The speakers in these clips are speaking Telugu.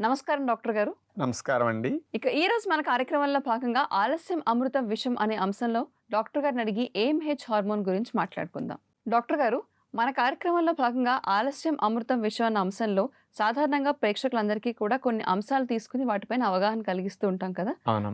నమస్కారం డాక్టర్ గారు. నమస్కారం అండి ఇక ఈ రోజు మన కార్యక్రమంలో భాగంగా ఆలస్యం అమృతం విషం అనే అంశంలో డాక్టర్ గారిని అడిగి ఏఎంహెచ్ హార్మోన్ గురించి మాట్లాడుకుందాం. డాక్టర్ గారు మన కార్యక్రమంలో భాగంగా ఆలస్యం అమృతం విషం అన్న అంశంలో సాధారణంగా ప్రేక్షకులందరికీ కూడా కొన్ని అంశాలు తీసుకుని వాటిపైన అవగాహన కలిగిస్తూ ఉంటాం కదా.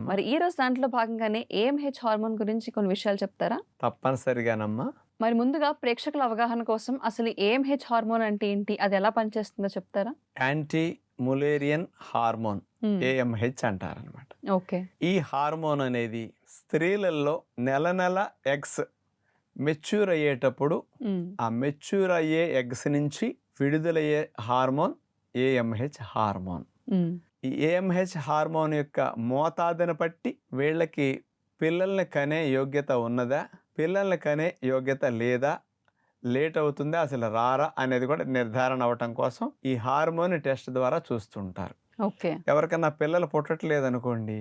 మరి ఈ రోజు దాంట్లో భాగంగానే ఏఎంహెచ్ హార్మోన్ గురించి కొన్ని విషయాలు చెప్తారా? తప్పనిసరిగానమ్మా. మరి ముందుగా ప్రేక్షకుల అవగాహన కోసం అసలు ఏఎంహెచ్ హార్మోన్ అంటే ఏంటి అది ఎలా పనిచేస్తుందో చెప్తారా యాంటీ ములేరియన్ హార్మోన్. ఏఎంహెచ్ అంటారనమాట ఓకే ఈ హార్మోన్ అనేది స్త్రీలలో నెల నెల ఎగ్స్ మెచ్యూర్ అయ్యేటప్పుడు. ఆ మెచ్యూర్ అయ్యే ఎగ్స్ నుంచి విడుదలయ్యే హార్మోన్ ఏఎంహెచ్ హార్మోన్. ఈ ఏఎంహెచ్ హార్మోన్ యొక్క మోతాదుని బట్టి వీళ్ళకి పిల్లల్ని కనే యోగ్యత ఉన్నదా పిల్లల్ని కనే యోగ్యత లేదా లేట్ అవుతుందా అసలు రారా అనేది కూడా నిర్ధారణ అవ్వటం కోసం ఈ హార్మోన్ టెస్ట్ ద్వారా చూస్తుంటారు. ఓకే. ఎవరికన్నా పిల్లలు పుట్టట్లేదు అనుకోండి.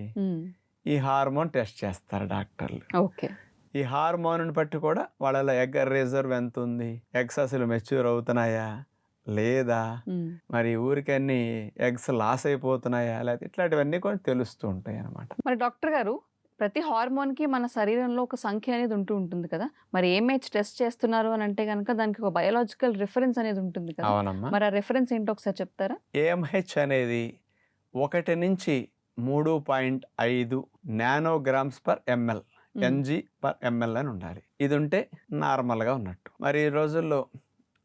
ఈ హార్మోన్ టెస్ట్ చేస్తారు డాక్టర్లు. ఓకే. ఈ హార్మోన్ బట్టి కూడా వాళ్ళ ఎగ్ రిజర్వ్ ఎంత ఉంది ఎగ్స్ అసలు మెచ్యూర్ అవుతున్నాయా లేదా. మరి ఊరికన్నీ ఎగ్స్ లాస్ అయిపోతున్నాయా లేకపోతే ఇట్లాంటివన్నీ కూడా తెలుస్తూ ఉంటాయి అన్నమాట మరి డాక్టర్ గారు ప్రతి హార్మోన్కి మన శరీరంలో ఒక సంఖ్య అనేది ఉంటూ ఉంటుంది కదా! మరి ఏమేజ్ టెస్ట్ చేస్తున్నారు అని అంటే కనుక దానికి ఒక బయోలాజికల్ రిఫరెన్స్ అనేది ఉంటుంది కదా! మరి ఆ రిఫరెన్స్ ఏంటో ఒకసారి చెప్తారా? ఏఎంహెచ్ అనేది ఒకటి నుంచి మూడు పాయింట్ ఐదు nanograms per ml. Ng per ml అని ఉండాలి. ఇది ఉంటే నార్మల్గా ఉన్నట్టు. మరి ఈ రోజుల్లో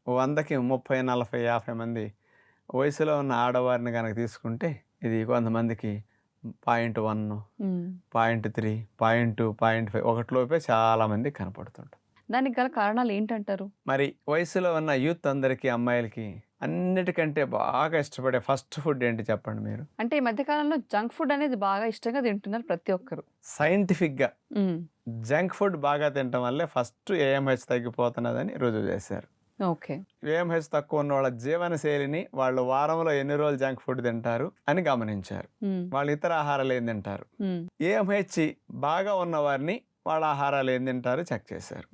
వందకి ముప్పై నలభై యాభై మంది వయసులో ఉన్న ఆడవారిని కనుక తీసుకుంటే ఇది కొంతమందికి point one. Point three point two point five ఒకటిలోపే చాలామంది కనపడుతుంటారు. దానికి గల కారణాలు ఏంటంటారు? మరి వయసులో ఉన్న యూత్ అందరికీ అమ్మాయిలకి అన్నిటికంటే బాగా ఇష్టపడే ఫస్ట్ ఫుడ్ ఏంటి చెప్పండి మీరు? అంటే ఈ మధ్య కాలంలో జంక్ ఫుడ్ అనేది బాగా ఇష్టంగా తింటున్నారు ప్రతి ఒక్కరు. సైంటిఫిక్గా. జంక్ ఫుడ్ బాగా తినటం వల్లే ఫస్ట్ ఏఎంహెచ్ తగ్గిపోతున్నదని రుజువు చేశారు. ఓకే ఏఎంహెచ్ తక్కువ ఉన్న వాళ్ళ జీవన శైలిని వాళ్ళు వారంలో ఎన్ని రోజులు జంక్ ఫుడ్ తింటారు అని గమనించారు. వాళ్ళు ఇతర ఆహారాలు ఏం తింటారు. ఏఎంహెచ్ బాగా ఉన్న వారిని వాళ్ళ ఆహారాలు ఏం తింటారు చెక్ చేశారు.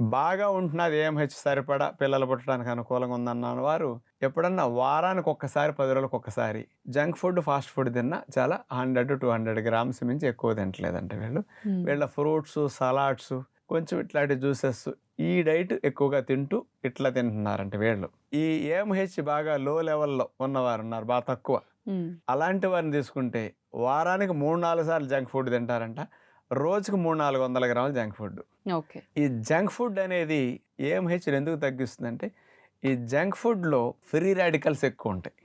బాగా ఉంటున్నది ఏఎంహెచ్ సరిపడా పిల్లలు పుట్టడానికి అనుకూలంగా ఉందన్న వారు ఎప్పుడన్నా వారానికి ఒక్కసారి పది రోజులకు ఒక్కసారి జంక్ ఫుడ్ ఫాస్ట్ ఫుడ్ తిన్నా చాలా హండ్రెడ్ టూ హండ్రెడ్ గ్రామ్స్ మించి ఎక్కువ తింటలేదంట వీళ్ళు. వీళ్ళ ఫ్రూట్స్ సలాడ్స్ కొంచెం ఇట్లాంటి జ్యూసెస్ ఈ డైట్ ఎక్కువగా తింటూ ఇట్లా తింటున్నారంట వీళ్ళు. ఈ ఏఎంహెచ్ బాగా లో లెవెల్లో ఉన్నవారు ఉన్నారు బాగా తక్కువ. అలాంటి వారిని తీసుకుంటే వారానికి మూడు నాలుగు సార్లు జంక్ ఫుడ్ తింటారంట. రోజుకు మూడు నాలుగు వందల గ్రాములు జంక్ ఫుడ్ ఓకే. ఈ జంక్ ఫుడ్ అనేది ఏఎంహెచ్ ఎందుకు తగ్గిస్తుందంటే ఈ జంక్ ఫుడ్లో ఫ్రీ రాడికల్స్ ఎక్కువ ఉంటాయి.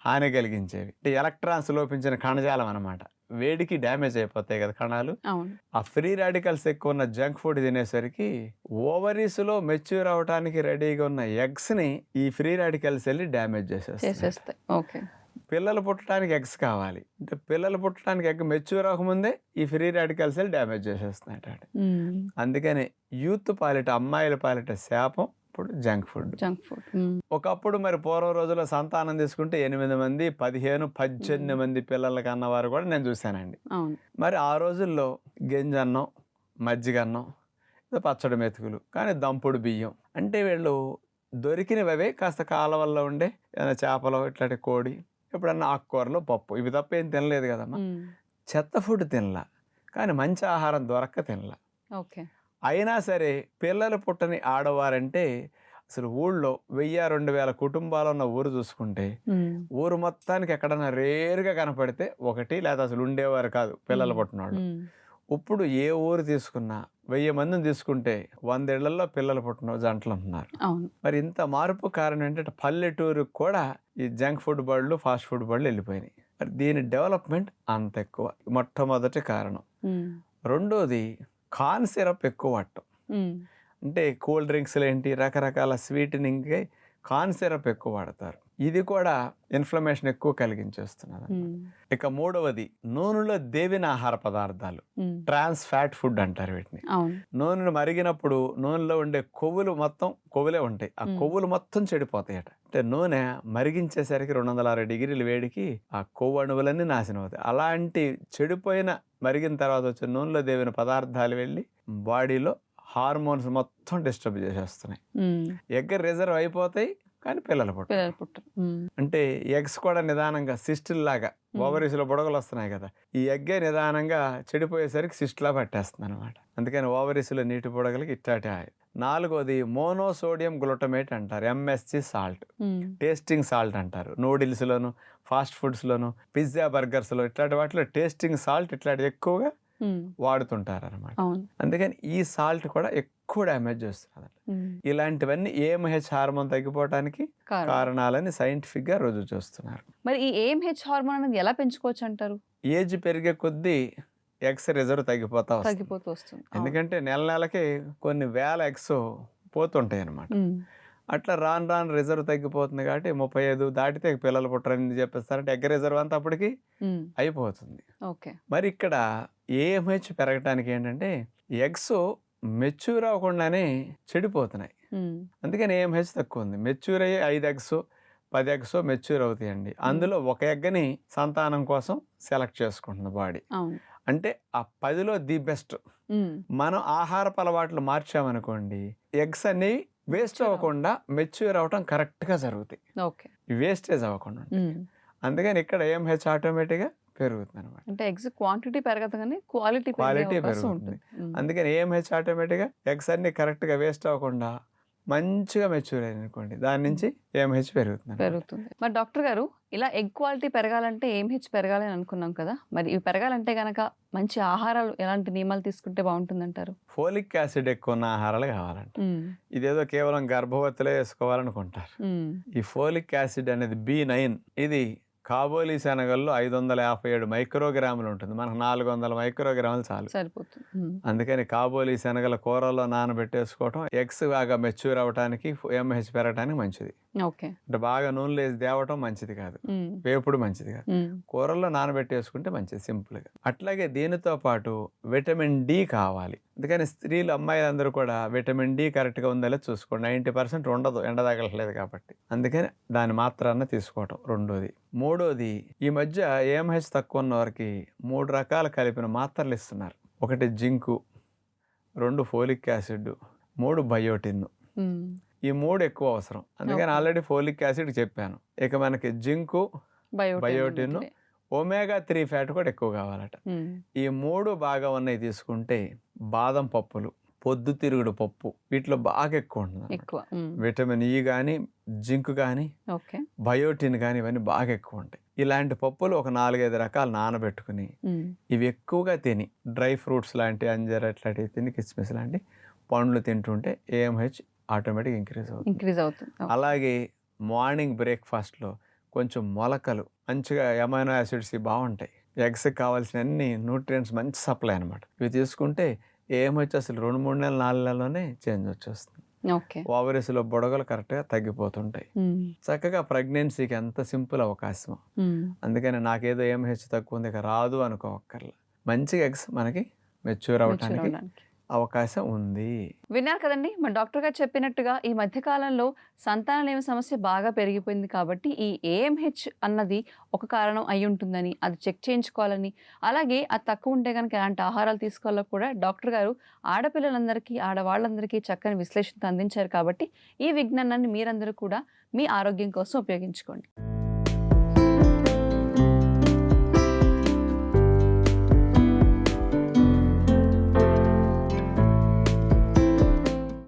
హాని కలిగించేవి. అంటే ఎలక్ట్రాన్స్ లోపించిన కణజాలం అన్నమాట. వేడికి డ్యామేజ్ అయిపోతాయి కదా కణాలు. ఆ ఫ్రీ రాడికల్స్ ఎక్కువ ఉన్న జంక్ ఫుడ్ తినేసరికి ఓవరీస్లో మెచ్యూర్ అవడానికి రెడీగా ఉన్న ఎగ్స్ని ఈ ఫ్రీ రాడికల్స్ వెళ్ళి డ్యామేజ్ చేసేస్తాయి. ఓకే. పిల్లలు పుట్టడానికి ఎగ్స్ కావాలి. అంటే పిల్లలు పుట్టడానికి ఎగ్ మెచ్యూర్ అవ్వకముందే ఈ ఫ్రీ రాడికల్స్ డ్యామేజ్ చేసేస్తున్నాయి. అందుకని యూత్ పాలిట అమ్మాయిల పాలిట శాపం ఇప్పుడు జంక్ ఫుడ్. Junk food. ఒకప్పుడు మరి పూర్వం రోజుల్లో సంతానం తీసుకుంటే ఎనిమిది మంది పదిహేను పద్దెనిమిది మంది పిల్లలకి అన్నవారు కూడా నేను చూశానండి. మరి ఆ రోజుల్లో గింజన్నం మజ్జిగన్నం ఏదో పచ్చడి మెతుకులు కానీ దంపుడు బియ్యం అంటే వీళ్ళు దొరికినవి కాస్త కాలవల్లో ఉండే ఏదైనా చేపలు ఇట్లాంటి కోడి ఎప్పుడన్నా ఆకుకూరలు పప్పు. ఇవి తప్ప ఏం తినలేదు కదమ్మా. మ్మ్. చెత్త ఫుడ్ తినలా కానీ మంచి ఆహారం దొరక్క తినలా. ఓకే. అయినా సరే పిల్లలు పుట్టని ఆడవారంటే అసలు ఊళ్ళో వెయ్యి రెండు వేల కుటుంబాలు ఉన్న ఊరు చూసుకుంటే. ఊరు మొత్తానికి ఎక్కడన్నా రేరుగా కనపడితే ఒకటి లేదా అసలు ఉండేవారు కాదు పిల్లలు. పుట్టినవాళ్ళు. ఇప్పుడు ఏ ఊరు తీసుకున్నా వెయ్యి మందిని తీసుకుంటే వందేళ్ళలో పిల్లలు పుట్టిన జంటలు ఉంటున్నారు అవును మరి ఇంత మార్పు కారణం ఏంటంటే పల్లెటూరుకు కూడా ఈ జంక్ ఫుడ్ బళ్ళు ఫాస్ట్ ఫుడ్ బళ్ళు వెళ్ళిపోయినాయి మరి దీని డెవలప్మెంట్ అంత ఎక్కువ మొట్టమొదటి కారణం. రెండోది కార్న్ సిరప్ ఎక్కువ వాడటం. అంటే కూల్ డ్రింక్స్లు ఏంటి రకరకాల స్వీటనింగ్కి కార్న్ సిరప్ ఎక్కువ వాడతారు. ఇది కూడా ఇన్ఫ్లమేషన్ ఎక్కువ కలిగించేస్తున్నది. ఇక మూడవది నూనెలో దేవిన ఆహార పదార్థాలు. ట్రాన్స్ ఫ్యాట్ ఫుడ్ అంటారు వీటిని. నూనెను మరిగినప్పుడు నూనెలో ఉండే కొవ్వులు మొత్తం కొవ్వులే ఉంటాయి. ఆ. కొవ్వులు మొత్తం చెడిపోతాయట. అంటే నూనె మరిగించేసరికి రెండు వందల అరవై డిగ్రీల వేడికి ఆ కొవ్వు అణువులన్నీ నాశనం అవుతాయి. అలాంటి చెడిపోయిన మరిగిన తర్వాత వచ్చే నూనెలో దేవిన పదార్థాలు వెళ్ళి బాడీలో హార్మోన్స్ మొత్తం డిస్టర్బ్ చేసేస్తున్నాయి మ్మ్. ఎగ్గ రిజర్వ్ అయిపోతాయి కానీ పిల్లలు పుట్టరు. పిల్లలు పుట్టరు. అంటే ఎగ్స్ కూడా నిదానంగా సిస్టుల్ లాగా Hmm. ఓవరీస్లో బుడగలు వస్తున్నాయి కదా. ఈ ఎగ్గే నిదానంగా చెడిపోయేసరికి సిస్ట్లా పట్టేస్తుంది అనమాట అందుకని ఓవరీస్లో నీటి బుడగలకి ఇట్టాటి. నాలుగోది మోనోసోడియం గ్లూటమేట్ అంటారు. MSG salt. టేస్టింగ్ సాల్ట్ అంటారు. నూడిల్స్లోను ఫాస్ట్ ఫుడ్స్లోను పిజ్జా బర్గర్స్లో ఇట్లాంటి వాటిలో టేస్టింగ్ సాల్ట్ ఇట్లాంటి ఎక్కువగా వాడుతుంటారు అనమాట అందుకని ఈ సాల్ట్ కూడా ఎక్కువ డ్యామేజ్ చేస్తుంది ఉమ్, ఇలాంటివన్నీ ఏఎంహెచ్ హార్మోన్ తగ్గిపోవడానికి కారణం. కారణాలని సైంటిఫిక్గా రుజువు చేస్తున్నారు. మరి ఈ ఏఎంహెచ్ హార్మోన్ అనేది ఎలా పెంచుకోవచ్చు అంటారు? ఏజ్ పెరిగే కొద్దీ ఎగ్స్ రిజర్వ్ తగ్గిపోతా తగ్గిపోతూ వస్తుంది. ఎందుకంటే నెల నెలకి కొన్ని వేల ఎగ్స్ పోతుంటాయి అనమాట అట్లా రాను రాను రిజర్వ్ తగ్గిపోతుంది కాబట్టి ముప్పై ఐదు దాటితే పిల్లలు పుట్టరని చెప్పేస్తారంటే ఎగ్ రిజర్వ్ అంతా అప్పటికి అయిపోతుంది. ఓకే. మరి ఇక్కడ ఏఎంహెచ్ పెరగటానికి ఏంటంటే ఎగ్స్ మెచ్యూర్ అవ్వకుండానే చెడిపోతున్నాయి. అందుకని ఏఎంహెచ్ తక్కువ ఉంది. మెచ్యూర్ అయ్యి ఐదు ఎగ్స్ పది ఎగ్స్ మెచ్యూర్ అవుతాయండి. అందులో ఒక ఎగ్గని సంతానం కోసం సెలెక్ట్ చేసుకుంటుంది బాడీ. అంటే ఆ పదిలో ది బెస్ట్. మనం ఆహారపు అలవాట్లు మార్చామనుకోండి ఎగ్స్ అనేవి వేస్ట్ అవ్వకుండా మెచ్యూర్ అవ్వటం కరెక్ట్గా జరుగుతాయి. ఓకే. వేస్టేజ్ అవ్వకుండా అందుకని ఇక్కడ ఏఎంహెచ్ ఆటోమేటిక్గా పెరుగుతుంది అనమాట అంటే ఎగ్స్ క్వాంటిటీ పెరగదు కానీ క్వాలిటీ అవకాశం పెరుగుతుంది. అందుకని ఏఎంహెచ్ ఆటోమేటిక్గా ఎగ్స్ అన్ని కరెక్ట్గా వేస్ట్ అవ్వకుండా మంచిగా మెచ్యూర్ అయింది అనుకోండి దాని నుంచి ఏఎంహెచ్ పెరుగుతుంది. పెరుగుతుంది. మరి డాక్టర్ గారు ఇలా ఎగ్ క్వాలిటీ పెరగాలంటే ఏం హెచ్ పెరగాలని అనుకున్నాం కదా? మరి ఇవి పెరగాలంటే గనక మంచి ఆహారాలు ఎలాంటి నియమాలు తీసుకుంటే బాగుంటుందంటారు? ఫోలిక్ యాసిడ్ ఎక్కువ ఉన్న ఆహారాలు కావాలంట. ఇదేదో కేవలం గర్భవతులే వేసుకోవాలనుకుంటారు. ఈ ఫోలిక్ యాసిడ్ అనేది బి నైన్ ఇది కాబోలి శనగల్లో ఐదు వందల యాభై ఏడు మైక్రోగ్రాములు ఉంటుంది. మనకు నాలుగు వందల మైక్రోగ్రాములు చాలు. సరిపోతుంది. అందుకని కాబోలి శనగల కూరల్లో నానబెట్టేసుకోవటం ఎగ్స్ బాగా మెచ్యూర్ అవ్వడానికి ఎంహెచ్ పెరగడానికి మంచిది. అంటే బాగా నూనెలో వేసి దేవటం మంచిది కాదు. వేపుడు మంచిది కాదు. కూరల్లో నానబెట్టేసుకుంటే మంచిది సింపుల్గా. అట్లాగే దీనితో పాటు విటమిన్ డి కావాలి. అందుకని స్త్రీలు అమ్మాయిలందరూ కూడా విటమిన్ డి కరెక్ట్గా ఉందో చూసుకోండి. నైంటీ పర్సెంట్ ఉండదు ఎండ తగలట్లేదు కాబట్టి. అందుకని దాని మాత్రాన్న తీసుకోవటం రెండోది. మూడోది ఈ మధ్య ఏఎంహెచ్ తక్కువ ఉన్న వారికి మూడు రకాల కలిపిన మాత్రలు ఇస్తున్నారు. ఒకటి జింకు రెండు ఫోలిక్ యాసిడ్ మూడు బయోటిన్ ఈ మూడు ఎక్కువ అవసరం. అందుకని. ఆల్రెడీ ఫోలిక్ యాసిడ్ చెప్పాను. ఇక మనకి zinc biotin. Omega three fat కూడా ఎక్కువ కావాలట. ఈ మూడు బాగా ఉన్నాయి తీసుకుంటే బాదం పప్పులు పొద్దుతిరుగుడు పప్పు వీటిలో బాగా ఎక్కువ ఉంటుంది విటమిన్ ఈ కానీ జింక్ కానీ బయోటిన్ కానీ ఇవన్నీ బాగా ఎక్కువ ఉంటాయి. ఇలాంటి పప్పులు ఒక నాలుగైదు రకాలు నానబెట్టుకుని ఇవి ఎక్కువగా తిని డ్రై ఫ్రూట్స్ లాంటి అంజర ఇట్లాంటివి తిని కిస్మిస్ లాంటి పండ్లు తింటుంటే ఏఎంహెచ్ ఆటోమేటిక్ ఇంక్రీజ్ అవుతుంది. ఇంక్రీజ్ అవుతుంది. అలాగే మార్నింగ్ బ్రేక్ఫాస్ట్లో కొంచెం మొలకలు మంచిగా ఎమైనో యాసిడ్స్ బాగుంటాయి. ఎగ్స్కి కావాల్సిన అన్ని న్యూట్రియంట్స్ మంచి సప్లై అనమాట ఇవి తీసుకుంటే ఏమొచ్చి అసలు రెండు మూడు నెలలు నాలుగు నెలల్లోనే చేంజ్ వచ్చేస్తుంది. ఓవరీస్లో బుడగలు కరెక్ట్గా తగ్గిపోతుంటాయి. చక్కగా ప్రెగ్నెన్సీకి ఎంత సింపుల్ అవకాశం అందుకని నాకేదో ఏం హెచ్చు తక్కువ ఉంది ఇక రాదు అనుకోవక్కర్లా మంచిగా ఎగ్స్ మనకి మెచ్యూర్ అవ్వడానికి. అవకాశం ఉంది. విన్నారు కదండి మన డాక్టర్ గారు చెప్పినట్టుగా ఈ మధ్యకాలంలో కాలంలో సమస్య బాగా పెరిగిపోయింది కాబట్టి ఈ ఏఎంహెచ్ అన్నది ఒక కారణం అయి ఉంటుందని అది చెక్ చేయించుకోవాలని అలాగే అది తక్కువ ఉంటే కనుక ఎలాంటి ఆహారాలు తీసుకోవాలో కూడా డాక్టర్ గారు ఆడపిల్లలందరికీ ఆడవాళ్ళందరికీ చక్కని విశ్లేషణ అందించారు కాబట్టి ఈ విజ్ఞానాన్ని మీరందరూ కూడా మీ ఆరోగ్యం కోసం ఉపయోగించుకోండి.